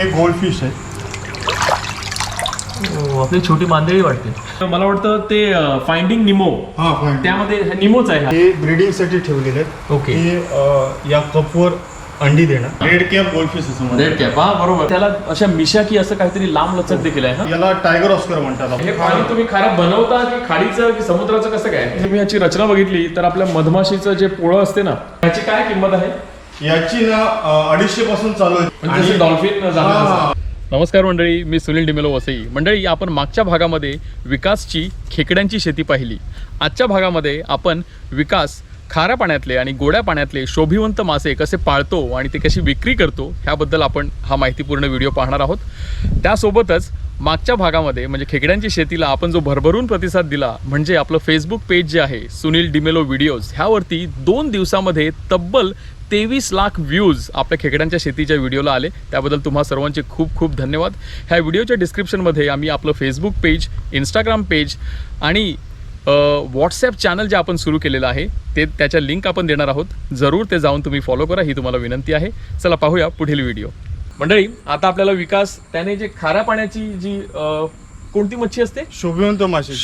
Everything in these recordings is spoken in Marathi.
हे गोल्ड फिश आहे आपली छोटी मांदेळी वाटते मला वाटतं ते फाइंडिंग निमो हा fine. त्यामध्ये निमोच आहे हा. हे ब्रीडिंगसाठी ठेवलेले आहेत ओके. हे अं, या कपवर अंडी देणार रेड कॅप गोल्ड फिश असं म्हणतात. रेड कॅप हा बरोबर त्याला अशा मिशा की असं काहीतरी लांब लचक देखील आहे हा याला टायगर ऑस्कर म्हणतात हे आपण. पाणी तुम्ही खारं बनवता की खाडीचं की समुद्राचं कसं काय तुम्ही याची रचना बघितली तर आपल्या मधमाशीचं जे पोळं असते ना त्याची काय किंमत आहे याची ना अडीचशे पासून चालू आहे. म्हणजे डॉल्फिन हा. नमस्कार मंडळी मी सुनील डिमेलो वसई. मंडळी आपण मागच्या भागामध्ये विकासची खेकड्यांची शेती पाहिली. आजच्या भागामध्ये आपण विकास खाऱ्या पाण्यातले आणि गोड्या पाण्यातले शोभिवंत मासे कसे पाळतो आणि ते कशी विक्री करतो ह्याबद्दल आपण हा माहितीपूर्ण व्हिडिओ पाहणार आहोत. त्यासोबतच मागच्या भागामध्ये म्हणजे खेकड्यांची शेतीला आपण जो भरभरून प्रतिसाद दिला म्हणजे आपलं फेसबुक पेज जे आहे सुनील डिमेलो व्हिडिओज ह्यावरती दोन दिवसामध्ये तब्बल तेवीस लाख व्ह्यूज आपल्या खेकड्यांच्या शेतीच्या व्हिडिओला आले. त्याबद्दल तुम्हा सर्वांचे खूप खूप धन्यवाद. ह्या व्हिडिओच्या डिस्क्रिप्शनमध्ये आम्ही आपलं फेसबुक पेज इंस्टाग्राम पेज आणि व्हॉट्सॲप चॅनल जे आपण सुरू केलेलं आहे ते त्याच्या लिंक आपण देणार आहोत. जरूर ते जाऊन तुम्ही फॉलो करा ही तुम्हाला विनंती आहे. चला पाहूया पुढील व्हिडिओ मंडळी आता आपल्याला विकास त्याने जे खाऱ्या पाण्याची जी कोणती मच्छी असते? शोभिवंत मासे.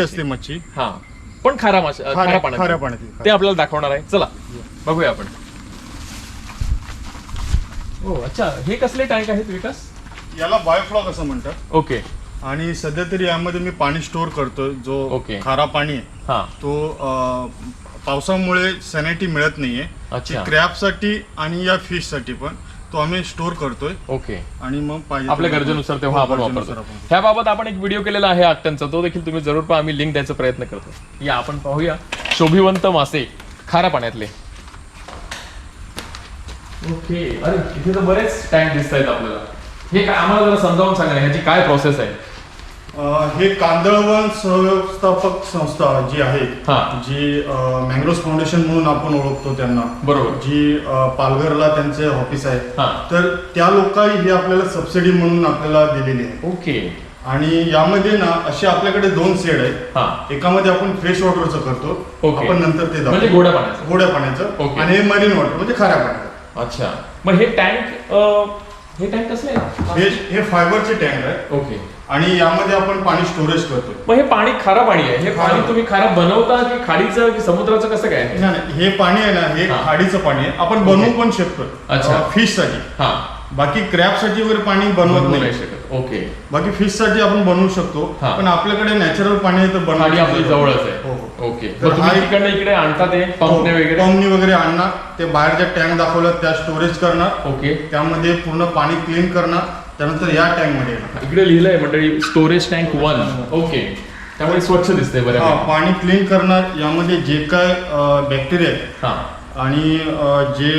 असते मच्छी. हा. पण खारा मासे अ, खाऱ्या पाण्याची. ते आपल्याला दाखवणार आहे. चला. बघूया आपण. हो अच्छा हे कसले टँक आहेत विकास? याला बायोफ्लॉक असं म्हणतात. ओके. आणि सध्या तरी यामध्ये मी पाणी स्टोअर करतोय जो ओके. खारा पाणी आहे हा. तो अं, पावसामुळे सॅनिटी मिळत नाहीये. अच्छा. क्रॅपसाठी आणि या फिशसाठी पण तो आम्ही स्टोअर करतोय. ओके. आणि मग पाहिजे आपल्या तेव्हा- गरजेनुसार तेव्हा हो, आपण गरजेनुसार वापरतो आपण. ह्याबाबत आपण एक व्हिडिओ केलेला आहे आत्यांचा तो देखील तुम्ही जरूर पहा आम्ही लिंक द्यायचा प्रयत्न करतो या आपण पाहूया. शोभिवंत मासे खाऱ्या पाण्यातले. ओके. अरे इथे तर बरेच टँक दिसत आहेत आपल्याला. हे काय आम्हाला जरा समजावून सांगा ना, ह्याची काय प्रोसेस आहे? अं, हे कांदळवन सहव्यवस्थापक संस्था जी आहे हा. जी मँग्रोज फाउंडेशन म्हणून आपण ओळखतो त्यांना. बरोबर. जी अं, पालघरला त्यांचे ऑफिस आहे. हा. तर त्या लोकांनी ही आपल्याला सबसिडी म्हणून आपल्याला दिलेली आहे. ओके. आणि यामध्ये ना असे आपल्याकडे दोन सेड आहेत. हा. एकामध्ये आपण फ्रेश वॉटरचं करतो. ओके. आपण नंतर ते दाखवू. म्हणजे गोड्या पाण्याचं. गोड्या पाण्याचं. ओके. आणि हे मरीन वॉटर म्हणजे खाऱ्या पाण्याचं. अच्छा. मग हे टँक हे टँक कसले? आहेत? हे हे फायबरचे टँक आहे ओके. आणि यामध्ये आपण पाणी स्टोरेज करतो मग हे पाणी खारं पाणी आहे. हे. पाणी तुम्ही खारं बनवता की खाडीचं की समुद्राचं कसं काय? नाही, नाही, हे पाणी आहे ना हे हा. खाडीचं पाणी आहे. आपण बनवू पण शकतो अच्छा. फिशसाठी. हा. बाकी क्रॅपसाठी वगैरे पाणी बनवत बनवू नाही. नाही शकत. ओके. बाकी फिशसाठी आपण बनवू शकतो हा. पण आपल्याकडे नॅचरल पाणी आहे तर खाडी आपली. जवळच हो, आहे. हो. ओके. तर मग तुम्ही हा तिकडनं इकडे आणता ते पंपने वगैरे? पंपनी वगैरे आणणार ते बाहेरच्या टँक दाखवल्या त्या स्टोरेज करणार. ओके. त्यामध्ये पूर्ण पाणी क्लीन करणार. त्यानंतर या टँकमध्ये येणार. इकडे लिहिलंय मंडळी स्टोरेज टँक वन ओके. त्यामुळे स्वच्छ दिसते हा, बऱ्या पाणी क्लीन करणार. यामध्ये जे काय बॅक्टेरिया आहेत हा. आणि अ, जे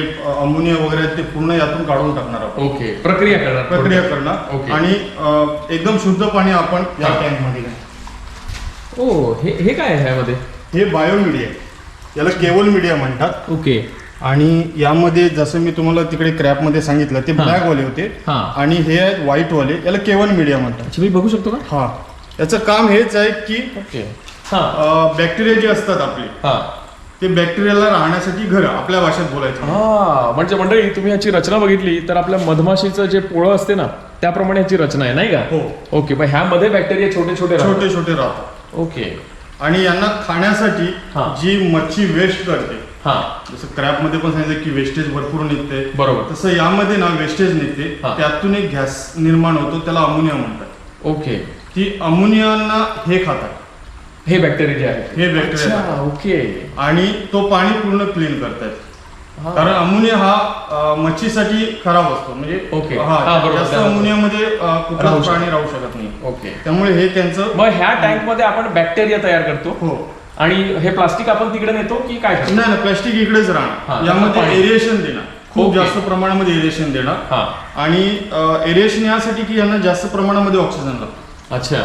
अमोनिया वगैरे आहेत ते पूर्ण यातून काढून टाकणार आपण. ओके प्रक्रिया करणार प्रक्रिया करणार. ओके. आणि अ, एकदम शुद्ध पाणी आपण या हा. टँकमध्ये. ओ हे हे काय आहे ह्यामध्ये? हे बायो मीडिया आहे. याला केवल मीडिया म्हणतात. ओके. आणि यामध्ये जसं मी तुम्हाला तिकडे क्रॅपमध्ये सांगितलं ते हा. ब्लॅक वाले होते. हा. आणि हे आहेत व्हाईट वाले याला केवल मीडिया म्हणतात. अच्छा मी बघू शकतो का? हा. याचं काम हेच आहे की ओके. हा. बॅक्टेरिया जे असतात आपले हा. ते बॅक्टेरियाला राहण्यासाठी घर आपल्या भाषेत बोलायचं. हा म्हणजे मंडळी तुम्ही याची रचना बघितली तर आपल्या मधमाशीचं जे पोळं असते ना त्याप्रमाणे याची रचना आहे नाही का? हो. ओके मग ह्यामध्ये बॅक्टेरिया छोटे छोटे राहतात. छोटे छोटे राहतात. ओके. आणि यांना खाण्यासाठी हा. जी मच्छी वेस्ट करते हा. जसं क्रॅपमध्ये पण सांगितलं की वेस्टेज भरपूर निघते. बरोबर. तसं यामध्ये ना वेस्टेज निघते. हा. त्यातून एक गॅस निर्माण होतो त्याला अमोनिया म्हणतात. ओके. ती अमोनियाना हे खातात. हे बॅक्टेरिया जे आहेत. हे बॅक्टेरिया अच्छा, ओके आणि तो पाणी पूर्ण क्लीन करतात. कारण अमोनिया हा मच्छीसाठी खराब असतो. म्हणजे ओके. जास्त अमोनियामध्ये कुठलाच राहू शकत. प्राणी राहू शकत नाही. ओके त्यामुळे हे त्यांचं मग ह्या टँकमध्ये आपण बॅक्टेरिया तयार करतो. हो. आणि हे प्लास्टिक आपण तिकडे नेतो की काय? नाही ना प्लास्टिक इकडेच राहणार. यामध्ये पाणी. एरिएशन देणार. खूप. जास्त प्रमाणामध्ये एरिएशन देणार. हा. आणि एरिएशन यासाठी की यांना जास्त प्रमाणामध्ये ऑक्सिजन लागतो. अच्छा.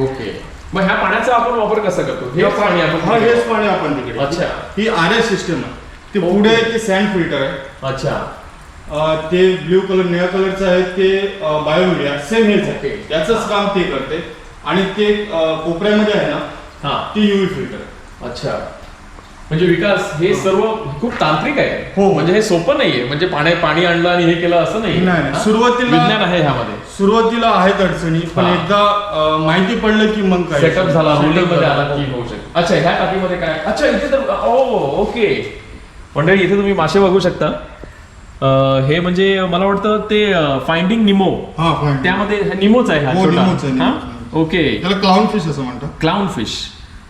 ओके मग ह्या पाण्याचा आपण वापर कसा करतो? हे पाणी आपण हा हेच पाणी आपण तिकडे. अच्छा. ही आर एस सिस्टम आहे. ते ओके. पुढे आहे ते सँड फिल्टर आहे. अच्छा. अं, ते ब्ल्यू कलर निळ्या कलरचं आहे ते बायोमिडिया सेम हेच. आहे. याचंच काम ते करते. आणि ते अं, कोपऱ्यामध्ये आहे ना हा. ते युवी फिल्टर अच्छा. म्हणजे विकास हे सर्व खूप तांत्रिक आहे हो. म्हणजे हे सोपं नाहीये म्हणजे पाण्यात पाणी आणलं आणि हे केलं असं नाही. हा? सुरुवातीला- विज्ञान आहे ह्यामध्ये सुरुवातीला आहेत अडचणी पण हा. एकदा अं, माहिती पडलं की मग काय सेटअप झाला Setup. आला की होऊ शकतो अच्छा ह्या टाकीमध्ये काय अच्छा इथे तर ओ ओके मंडळी इथे तुम्ही मासे बघू शकता अं, हे म्हणजे मला वाटतं ते फाइंडिंग निमो हा fine. त्यामध्ये हा निमोच आहे हा हो, निमोच आहे? निमोच. ओके त्याला क्लाउन फिश असं म्हणतात क्लाउन फिश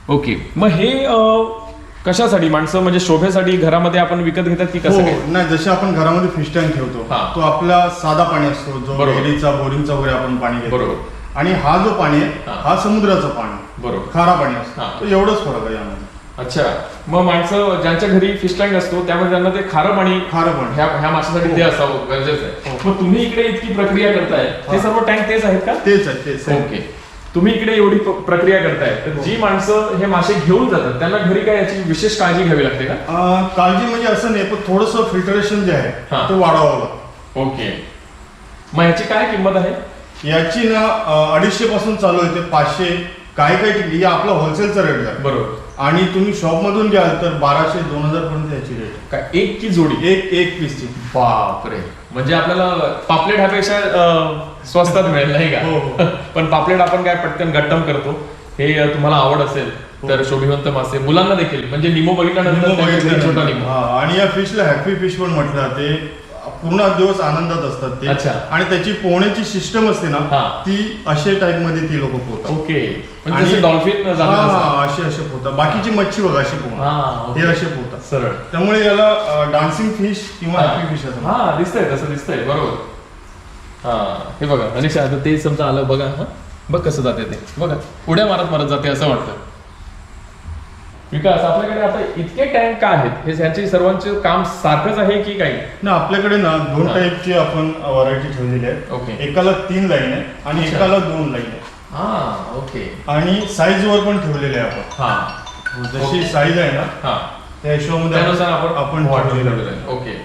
ओके मग हे अं, कशासाठी माणसं म्हणजे शोभेसाठी घरामध्ये आपण विकत घेतात की हो कसं काय नाही जसे आपण घरामध्ये फिश टँक ठेवतो हा. तो आपला साधा पाणी असतो जो बरोबर. विहिरीचा बोरिंगचा वगैरे आपण पाणी घेतो बरोबर आणि हा जो पाणी आहे हा. हा समुद्राचं पाणी बरोबर खारा पाणी हा. असतो तो एवढंच फरक आहे यामध्ये अच्छा मग माणसं ज्यांच्या घरी फिश टँक असतो त्यामध्ये त्यांना ते खारं पाणी खारं पाणी ह्या ह्या माशासाठी ते असावं गरजेचं आहे हो. मग तुम्ही इकडे इतकी प्रक्रिया करताय ते हा. सर्व टँक तेच आहेत का तेच आहे तेच आहे. ओके तुम्ही इकडे एवढी प्रक्रिया करताय. तर जी माणसं हे मासे घेऊन जातात त्यांना घरी काय याची विशेष काळजी घ्यावी लागते का? काळजी म्हणजे असं नाही पण थोडस फिल्टरेशन जे आहे हा. ते वाढवावं लागतं. ओके. मग याची काय किंमत आहे? याची ना अडीचशे पासून चालू आहे ते पाचशे काही काही ठिकाणी हे आपला होलसेलचा रेट आहे. बरोबर. आणि तुम्ही शॉप मधून घ्याल तर बाराशे दोन हजार पर्यंत याची रेट काय एक की जोडी. एक एक पीसची बापरे. म्हणजे आपल्याला पापलेट ह्यापेक्षा स्वस्तात मिळेल नाही हो, का पण पापलेट आपण काय पटकन गट्टम करतो. हे तुम्हाला आवड असेल तर शोभिवंत मासे. मुलांना देखील म्हणजे निमो बघितल्यानंतर छोटा. निमो. हा, आणि या फिशला हॅपी फिश पण म्हटलं जाते. पूर्ण दिवस आनंदात असतात ते. अच्छा. आणि त्याची पोहण्याची सिस्टम असते ना हा. ती अशा टाइपमध्ये ती लोक पोहतात. ओके. म्हणजे जसे डॉल्फिन हा, हा, असे असे पोहतात. बाकीची मच्छी बघा अशी पोहतात हा, ओके. हे असे पोहतात. सरळ. त्यामुळे याला डान्सिंग फिश किंवा. हॅपी फिश असं म्हणतात. हा दिसतंय तसं दिसतंय बरोबर. हा हे बघा अनिशा आता ते समजा आलं बघा हा. बघ कसं जाते ते. बघा उड्या मारत मारत जाते असं वाटतं. विकास आपल्याकडे आता इतके टँक का आहेत? हे ह्याचे सर्वांचे काम सारखंच आहे की काही? ना आपल्याकडे ना दोन हा. टाईपची आपण व्हरायटी ठेवलेली आहे ओके एकाला तीन लाईन आहे आणि अच्छा. एकाला दोन लाईन आहे हा ओके आणि साईज वर पण ठेवलेले आहे आपण. हा. जशी साईज आहे ना? हा. त्या हिशोबामध्ये त्यानुसार आपण आपण ठेवलेलं आहे. ओके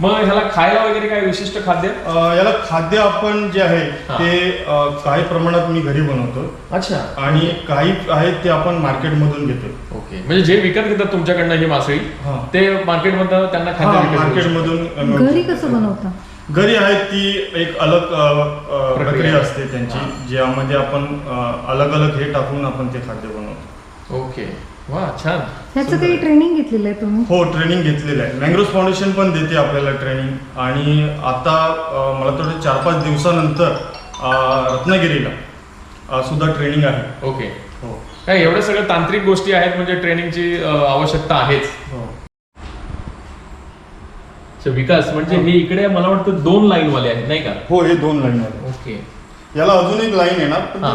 मग ह्याला खायला वगैरे काय विशिष्ट खाद्य? अं, याला खाद्य आपण जे आहे हा. ते अं, काही प्रमाणात मी घरी बनवतो. अच्छा. आणि काही आहेत ते आपण मार्केट मधून घेतो. ओके. म्हणजे जे विकत घेतात तुमच्याकडनं ही मासळी हा. ते मार्केटमधनं त्यांना खाद्य विकत घेऊ मार्केट. मधून घरी कसं बनवता? घरी आहे ती एक अलग अ, अ, प्रक्रिया. असते त्यांची. ज्यामध्ये आपण अलग अलग हे टाकून आपण ते खाद्य बनवतो. ओके. वा छान. ह्याचं काही ट्रेनिंग घेतलेलं आहे तुम्ही? हो ट्रेनिंग घेतलेलं आहे. मँग्रोज फाउंडेशन पण देते आपल्याला ट्रेनिंग आणि आता अ, मला थोडं चार पाच दिवसानंतर अ, रत्नागिरीला अ, सुद्धा ट्रेनिंग आहे. ओके. हो. काय एवढ्या सगळ्या तांत्रिक गोष्टी आहेत म्हणजे ट्रेनिंगची आवश्यकता आहेच. हो. विकास म्हणजे हे इकडे मला वाटतं दोन लाईन वाले आहेत नाही का? हो हे दोन लाईन आहे ओके. याला अजून एक लाईन येणार हा.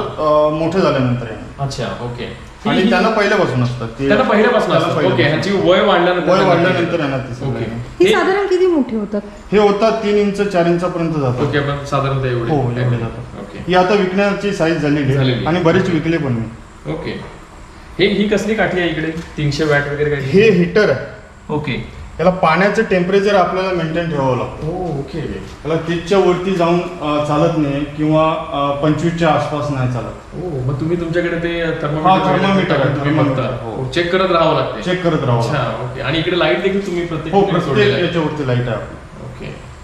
मोठे झाल्यानंतर अच्छा ओके. आणि त्यांना पहिल्यापासून असतात त्यांना पहिल्यापासून. ओके. ह्याची वय वाढल्यानंतर वय वाढल्यानंतर येणार ती ही साधारण किती मोठी होतात? हे होतात तीन इंच चार इंचापर्यंत जातात. ओके पण साधारणतः एवढे. हो एवढे जातात. ओके. ही आता विकण्याची साईज झालेली. आणि बरेच विकले पण मी ओके. हे ही कसली काठी आहे इकडे? तीनशे वॅट वगैरे काय? हे हिटर आहे. ओके. याला पाण्याचं टेम्परेचर आपल्याला मेंटेन ठेवावं लागतं. Oh okay. त्याला तीसच्या वरती जाऊन अं, चालत नाही किंवा अं, पंचवीसच्या आसपास नाही चालत. ओ मग तुम्ही तुमच्याकडे ते हा, थर्मोमीटर thermometer आहे, तुम्ही thermometer. म्हणता. हो. चेक करत राहावं लागते. चेक करत राहावं अच्छा लागतं. ओके. आणि इकडे लाइट देखील तुम्ही प्रत्येक हो ठिकाणी प्रत्येक सोडलेलं आहे. याच्यावरती लाइट आहे आपली.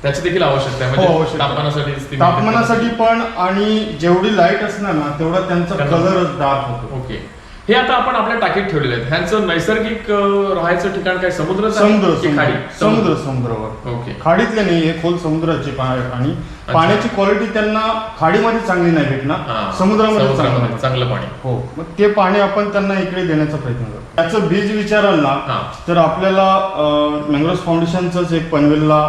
त्याची देखील आवश्यकता आहे हो, म्हणजे आवश्यकता. तापमानासाठी ती तापमानासाठी पण आणि जेवढी लाइट असणार ना तेवढा त्यांचा Colour. कलर डार्क होतो ओके हे आता आपण आपल्या टाकीत ठेवलेले आहेत. ह्यांचं नैसर्गिक राहायचं ठिकाण काय? समुद्र समुद्र खाडी? समुद्र. समुद्रावर. ओके. खाडीतले नाही हे खोल समुद्राचे आणि पाण्याची क्वालिटी त्यांना खाडीमध्ये चांगली नाही. भेटणार. समुद्रामध्ये चांगलं. चांगलं पाणी. हो. मग ते पाणी आपण त्यांना इकडे देण्याचा प्रयत्न करतो त्याचं बीज विचाराल ना तर आपल्याला मँग्रोज फाउंडेशनच एक पनवेलला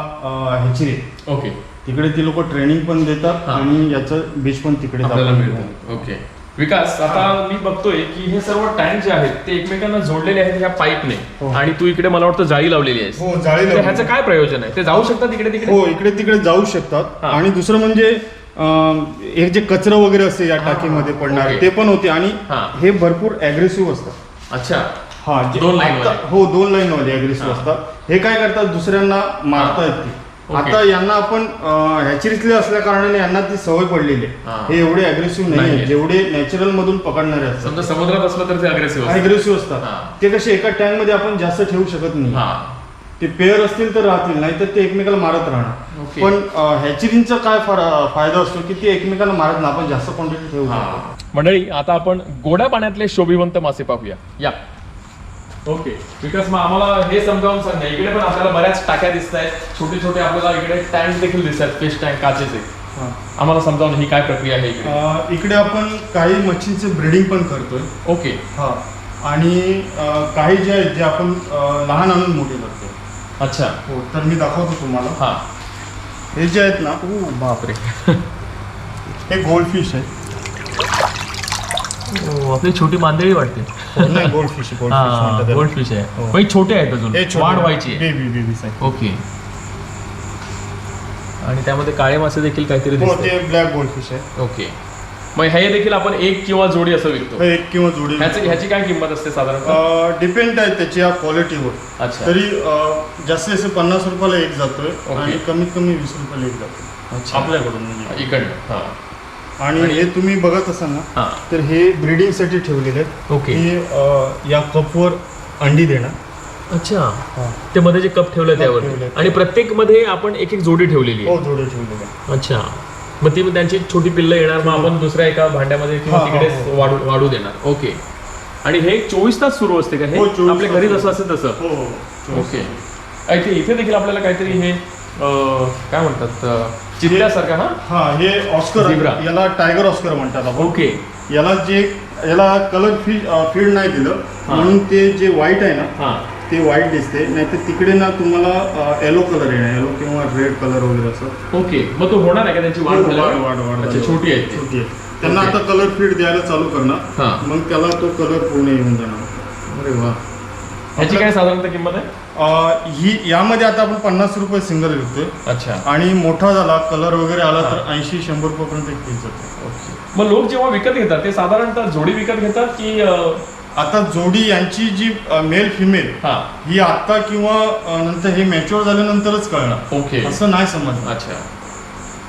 ह्याची आहे. ओके. तिकडे ती लोक ट्रेनिंग पण देतात. आणि याचं बीज पण तिकडे आपल्याला आपण मिळतं. ओके. विकास आता मी बघतोय की हे सर्व टँक जे आहेत ते एकमेकांना जोडलेले आहेत ह्या पाईपने हो. आणि तू इकडे मला वाटतं जाळी लावलेली आहेस हो जाळी तर लावली. ह्याचं काय प्रयोजन आहे ते जाऊ शकतात इकडे तिकडे हो इकडे तिकडे जाऊ शकतात हा. आणि दुसरं म्हणजे अं, एक जे कचरा वगैरे असते या हा. टाकीमध्ये पडणार ओके. ते पण होते आणि हा. हे भरपूर अग्रेसिव्ह असतात अच्छा हा जे दोन line वाले. हो दोन लाईन वाले अग्रेसिव्ह हा. असतात हे काय करतात दुसऱ्यांना मारता येते. आता यांना आपण हॅचरीतले असल्या कारणाने यांना ती सवय पडलेली हा. आहे. हे. एवढे अग्रेसिव्ह नाही. जेवढे नॅचरल मधून पकडणारे असतात. समुद्रात असलं तर ते अग्रेसिव्ह अग्रेसिव्ह हा. असतात. ते कसे एका टँकमध्ये आपण जास्त ठेवू शकत नाही. हा. ते पेअर असतील तर राहतील नाही तर ते एकमेकाला मारत राहणार. पण हॅचरींचा काय फायदा असतो की ते एकमेकाला मारत ना आपण जास्त क्वांटिटी ठेवू शकतो. हा. मंडळी आता आपण गोड्या पाण्यातले शोभिवंत मासे पाहूया. या. ओके विकास मग आम्हाला हे समजावून सांगा इकडे पण आपल्याला बऱ्याच टाक्या दिसत आहेत. छोटे छोटे आपल्याला इकडे टँक देखील दिसत आहेत फिश टँक काचेचे. हा. आम्हाला समजावून ही काय प्रक्रिया आहे इकडे? इकडे आपण काही मच्छींचे ब्रीडिंग पण करतोय. ओके हा. आणि अं, काही जे आहेत जे आपण अं, लहान आणून मोठे करतो अच्छा. हो तर मी दाखवतो तुम्हाला. हा. हे जे आहेत ना बापरे. हे गोल्ड फिश आहे आपली छोटी मांदेळी वाटते. नाही गोल्ड फिश गोल्ड फिश आहे. हो. पण छोटे आहेत अजून. वाढ व्हायची बेबी ओके. आणि त्यामध्ये काळे मासे देखील काहीतरी ब्लॅक गोल्ड फिश आहे. ओके. मग हे देखील आपण एक किंवा जोडी असं विकतो. एक किंवा जोडी ह्याची काय किंमत असते साधारणतः? डिपेंड आहे त्याच्या क्वालिटीवर अच्छा. तरी जास्तीत जास्त पन्नास रुपयाला एक जातोय. आणि कमीत कमी वीस रुपयाला एक अच्छा. आपल्याकडून म्हणजे. इकडनं. हा. आणि हे तुम्ही बघत असाल ना हा. तर हे ब्रीडिंगसाठी ठेवलेले आहेत. ओके. हे अं, या कपवर अंडी देणार. अच्छा. ते मध्ये जे कप ठेवले त्यावर. आणि प्रत्येकमध्ये आपण एक एक जोडी ठेवलेली हो जोडे ठेवलेले. अच्छा. मग ती त्यांची छोटी पिल्लं येणार मग आपण दुसऱ्या एका भांड्यामध्ये किंवा हा, हा, तिकडे हो. वाढू वाढू देणार. ओके. आणि हे चोवीस तास सुरू असते का हे? हो, 24 आपल्या घरी जसं असेल तसं. हो हो. ओके. इथे इथे देखील आपल्याला काहीतरी हे काय म्हणतात अं, चित्त्यासारखं हा? हा हे ऑस्कर Zebra. याला टायगर ऑस्कर म्हणतात आपण. ओके. याला जे याला कलर फीड नाही दिलं. हा. म्हणून ते जे व्हाईट आहे ना हा. ते व्हाईट दिसते. नाही तर तिकडे ना तुम्हाला येलो कलर येणार. येलो किंवा रेड कलर वगैरे असं. ओके. मग तो होणार आहे का त्यांची वाढ हो, वाढ झाल्यावर? वाढ वाढ अच्छा छोटी आहे ती. छोटी आहे. त्यांना. आता कलर फीड द्यायला चालू हा. करणार मग त्याला तो कलर पूर्ण येऊन जाणार. अरे वा. ह्याची काय साधारणतः किंमत आहे? अं, ही यामध्ये आता आपण पन्नास रुपये सिंगल विकतोय. अच्छा. आणि मोठा झाला कलर वगैरे आला तर ऐंशी शंभर रुपयापर्यंत एक पीस जातो ओके. मग लोक जेव्हा विकत घेतात ते साधारणतः जोडी विकत घेतात की अं, आता जोडी यांची जी मेल फिमेल हा. ही आता किंवा अ, नंतर हे मॅच्युअर झाल्यानंतरच कळणार. ओके. असं नाही समजणार. अच्छा.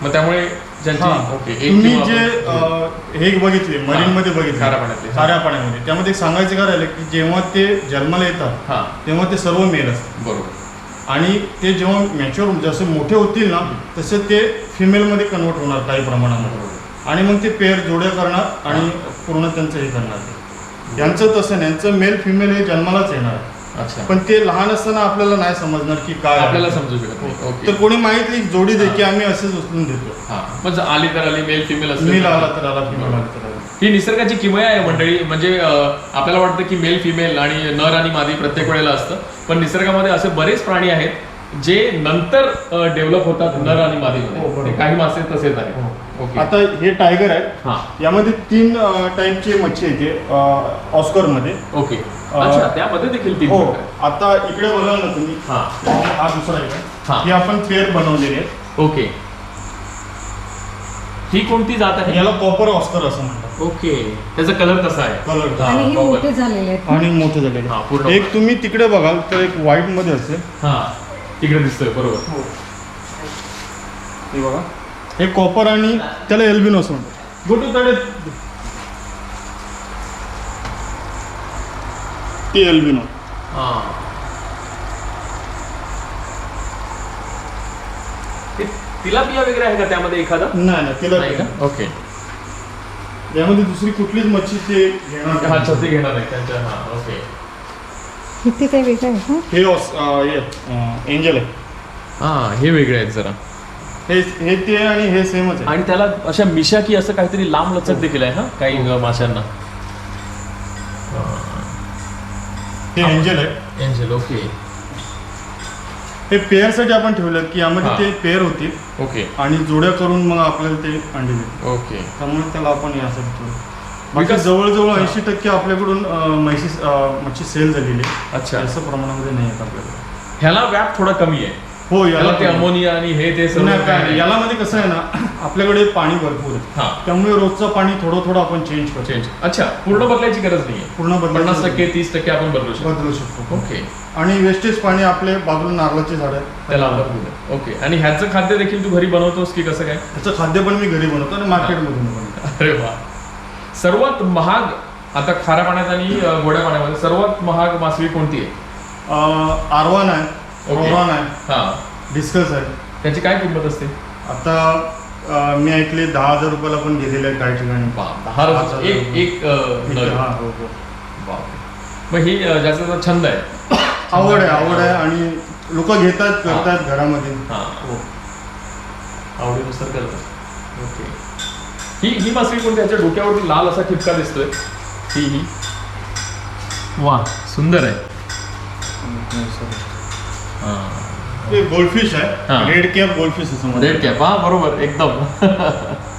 मग त्यामुळे ज्यांची. ओके एक तुम्ही किंवा जे अ, हे बघितले मरीन मध्ये बघितले खाऱ्या पाण्यातले. खाऱ्या पाण्यामध्ये त्यामध्ये एक सांगायचं काय राहिलं की जेव्हा ते जन्माला येतात हा. तेव्हा ते सर्व मेल असतात. बरोबर. आणि ते जेव्हा मॅच्युअर जसे मोठे होतील ना तसे ते फिमेलमध्ये कन्वर्ट होणार काही प्रमाणामध्ये. आणि मग ते पेअर जोड्या करणार आणि पूर्ण त्यांचं हे करणार. यांचं तसं नाही यांचं मेल फिमेल हे जन्मालाच येणार. अच्छा. पण ते लहान असताना आपल्याला नाही समजणार की काय. आपल्याला समजू शकत नाही. ओके. तर कोणी माहिती जोडी दे की आम्ही असेच उचलून देतो. हा. मग आली तर आली मेल फिमेल असेल मेल तर- आला तर आला फिमेल आला तर आला. ही निसर्गाची किमया आहे मंडळी. म्हणजे अं, आपल्याला वाटतं की मेल फिमेल आणि नर आणि मादी प्रत्येक वेळेला असतं. पण निसर्गामध्ये असे बरेच प्राणी आहेत जे नंतर डेव्हलप होतात नर आणि हो, मादीमध्ये. ते काही मासे तसेच आहेत. ओके आता हे टायगर आहे हा. यामध्ये तीन टाईपची मच्छी येते ऑस्करमध्ये ओके त्यामध्ये देखील तीन हो. आहेत. आता इकडे बघा ना तुम्ही. हा. हा दुसरा आहे. हा. ही आपण पेअर बनवलेली आहे ओके ही कोणती जात आहे? याला कॉपर ऑस्कर असं म्हणतात. ओके त्याचा कलर कसा आहे? कलर हा, हे. मोठे झालेले आहेत? आणि मोठे हा, झालेले. एक तुम्ही तिकडे बघाल तर एक व्हाईटमध्ये असेल. हा. तिकडे दिसतोय बरोबर. हे. बघा. हे कॉपर आणि त्याला एल्बिनो असं म्हणतात गोटू तडे. ते एल्बिनो हा. ते तिलापिया वगैरे आहे का त्यामध्ये एखादा? नाही नाही तिला नाही का? ओके. यामध्ये दुसरी कुठलीच मच्छी ते घेणार हा नाही. छत्री घेणार आहे त्यांच्या हा ओके. इथे काही वेगळं आहे का हे ऑस- अं, हे एंजल आहे हा हे वेगळे आहेत जरा. हे हे ते आणि हे सेमच आहे. आणि त्याला अशा मिशा की असं काहीतरी लांब लचक देखील आहे हा? काही अ, माशांना. हे एंजल आहे. एंजल ओके हे पेअरसाठी आपण ठेवलं की यामध्ये हा. ते पेअर होतील. ओके आणि जोड्या करून मग आपल्याला ते अंडे देतील ओके त्यामुळे त्याला आपण यासाठी ठेवलं बाकी जवळजवळ. ऐंशी टक्के आपल्याकडून म्हशी मच्छी सेल झालेली आहे. अच्छा. जास्त प्रमाणामध्ये नाही आहेत आपल्याकडे. ह्याला व्याप थोडा कमी आहे. हो याला ते अमोनिया आणि हे ते सर्व नाही, काय काय नाही. नाही. याला मध्ये कसं आहे ना आपल्याकडे पाणी भरपूर आहे. हा. त्यामुळे रोजचं पाणी थोडं थोडं आपण चेंज करतो. चेंज अच्छा पूर्ण बदलायची गरज नाहीये. पूर्ण पन्नास टक्के तीस टक्के आपण बदलू शकतो. बदलू शकतो. ओके आणि वेस्टेज पाणी आपले बाजूला नारळाची झाड त्याला आपण. ओके आणि ह्याचं खाद्य देखील तू घरी बनवतोस की कसं काय? त्याचं खाद्य पण मी घरी बनवतो आणि मार्केटमधून बनवतो. अरे वा. सर्वात महाग आता खाऱ्या पाण्यात आणि गोड्या पाण्यामध्ये सर्वात महाग मासळी कोणती आहे? आरवान आहे. रोरान आहे हा. डिस्कस आहे. त्याची काय किंमत असते? आता मी ऐकले दहा हजार रुपयाला पण गेलेले आहेत काही ठिकाणी. एक एक. हा, हो. मग ही ज्याचा त्याचा छंद आहे. आवड आहे आवड आहे आणि लोक घेतात करतात घरामध्ये. हा. हो. आवडीनुसार करतात. ओके. ही ही मासळी कोणती याच्या डोक्यावरती लाल असा ठिपका दिसतोय. ही ही. वा सुंदर आहे. हा. गोल्डफिश हा. आहे रेड कॅप गोल्डफिश असं म्हणतात. रेड कॅप हा बरोबर एकदम.